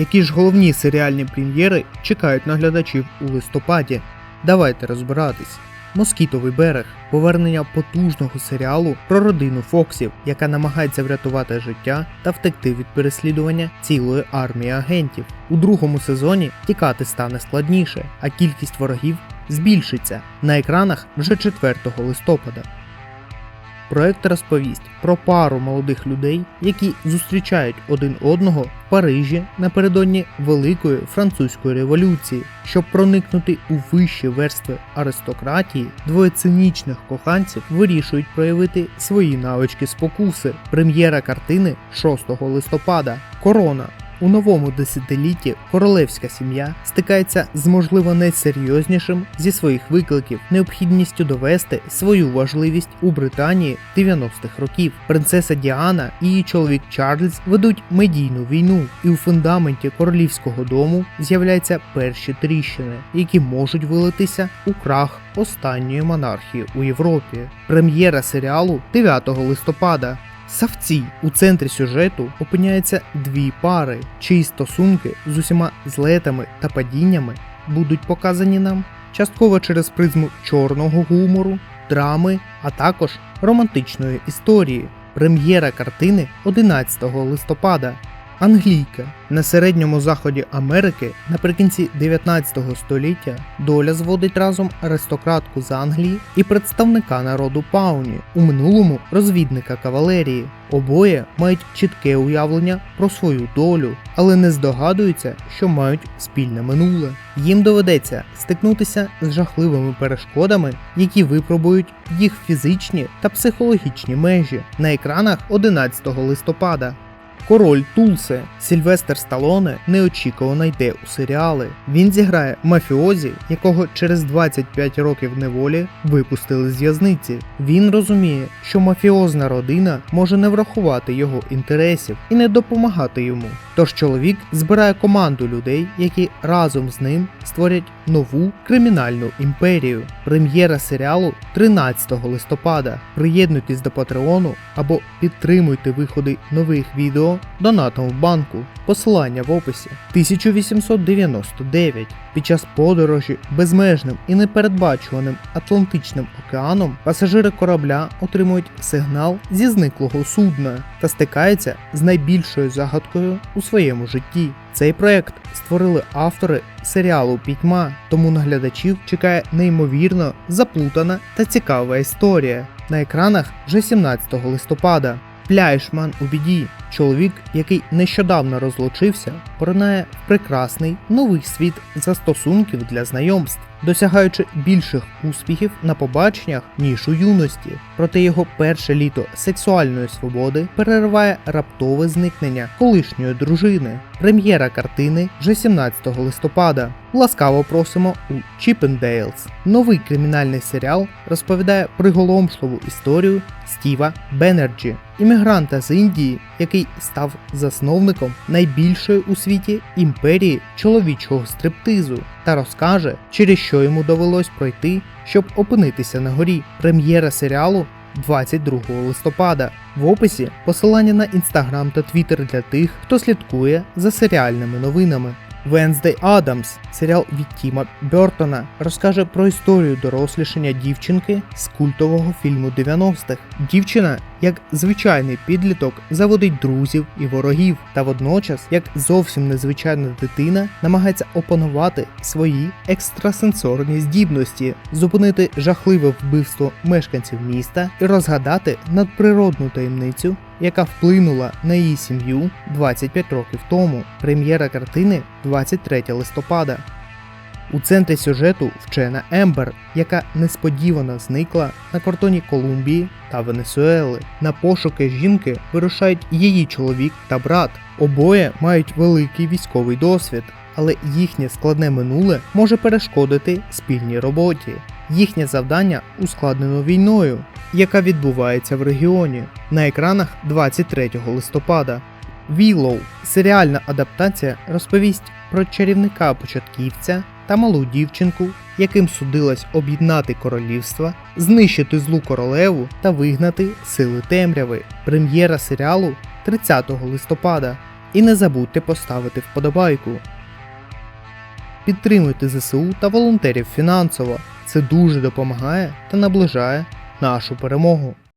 Які ж головні серіальні прем'єри чекають на глядачів у листопаді? Давайте розбиратись. Москітовий берег повернення потужного серіалу про родину Фоксів, яка намагається врятувати життя та втекти від переслідування цілої армії агентів. У другому сезоні тікати стане складніше, а кількість ворогів збільшиться на екранах вже 4 листопада. Проект розповість про пару молодих людей, які зустрічають один одного в Парижі напередодні Великої французької революції. Щоб проникнути у вищі верстви аристократії, двоє цинічних коханців вирішують проявити свої навички спокуси. Прем'єра картини 6 листопада. Корона. У новому десятилітті королевська сім'я стикається з можливо найсерйознішим зі своїх викликів необхідністю довести свою важливість у Британії 90-х років. Принцеса Діана і її чоловік Чарльз ведуть медійну війну, і у фундаменті королівського дому з'являються перші тріщини, які можуть вилитися у крах останньої монархії у Європі. Прем'єра серіалу 9 листопада. Савці у центрі сюжету опиняються дві пари, чиї стосунки з усіма злетами та падіннями будуть показані нам частково через призму чорного гумору, драми, а також романтичної історії. Прем'єра картини 11 листопада. Англійка на середньому заході Америки наприкінці 19 століття доля зводить разом аристократку з Англії і представника народу Пауні, у минулому розвідника кавалерії. Обоє мають чітке уявлення про свою долю, але не здогадуються, що мають спільне минуле. Їм доведеться стикнутися з жахливими перешкодами, які випробують їх фізичні та психологічні межі на екранах 11 листопада. Король Тулсе Сільвестер Сталоне неочікувано йде у серіали. Він зіграє мафіозі, якого через 25 років неволі випустили з в'язниці. Він розуміє, що мафіозна родина може не врахувати його інтересів і не допомагати йому. Тож чоловік збирає команду людей, які разом з ним створять нову кримінальну імперію. Прем'єра серіалу 13 листопада. Приєднуйтесь до Патреону або підтримуйте виходи нових відео донатом в банку. Посилання в описі. 1899. Під час подорожі безмежним і непередбачуваним Атлантичним океаном пасажири корабля отримують сигнал зі зниклого судна та стикаються з найбільшою загадкою у своєму житті. Цей проект створили автори серіалу Пітьма, тому на глядачів чекає неймовірно заплутана та цікава історія. На екранах вже 17 листопада. Пляйшман у біді. Чоловік, який нещодавно розлучився, поринає в прекрасний новий світ застосунків для знайомств, досягаючи більших успіхів на побаченнях ніж у юності. Проте його перше літо сексуальної свободи перериває раптове зникнення колишньої дружини. Прем'єра картини вже 17 листопада. Ласкаво просимо у Чіпендейлс. Новий кримінальний серіал розповідає приголомшливу історію Стіва Беннерджі, іммігранта з Індії, який став засновником найбільшої у світі імперії чоловічого стриптизу, та розкаже, через що йому довелось пройти, щоб опинитися на горі. Прем'єра серіалу 22 листопада. В описі посилання на інстаграм та твіттер для тих, хто слідкує за серіальними новинами. Венздей Адамс, серіал від Тіма Бертона, розкаже про історію дорослішання дівчинки з культового фільму 90-х. Дівчина, як звичайний підліток, заводить друзів і ворогів, та водночас, як зовсім незвичайна дитина, намагається опанувати свої екстрасенсорні здібності, зупинити жахливе вбивство мешканців міста і розгадати надприродну таємницю, яка вплинула на її сім'ю 25 років тому. Прем'єра картини 23 листопада. У центрі сюжету вчена Ембер, яка несподівано зникла на кордоні Колумбії та Венесуели. На пошуки жінки вирушають її чоловік та брат. Обоє мають великий військовий досвід, але їхнє складне минуле може перешкодити спільній роботі. Їхнє завдання ускладнено війною, яка відбувається в регіоні. На екранах 23 листопада. Вілоу серіальна адаптація розповість про чарівника початківця та малу дівчинку, яким судилось об'єднати королівства, знищити злу королеву та вигнати сили темряви. Прем'єра серіалу 30 листопада. І не забудьте поставити вподобайку. Підтримуйте ЗСУ та волонтерів фінансово. Це дуже допомагає та наближає нашу перемогу.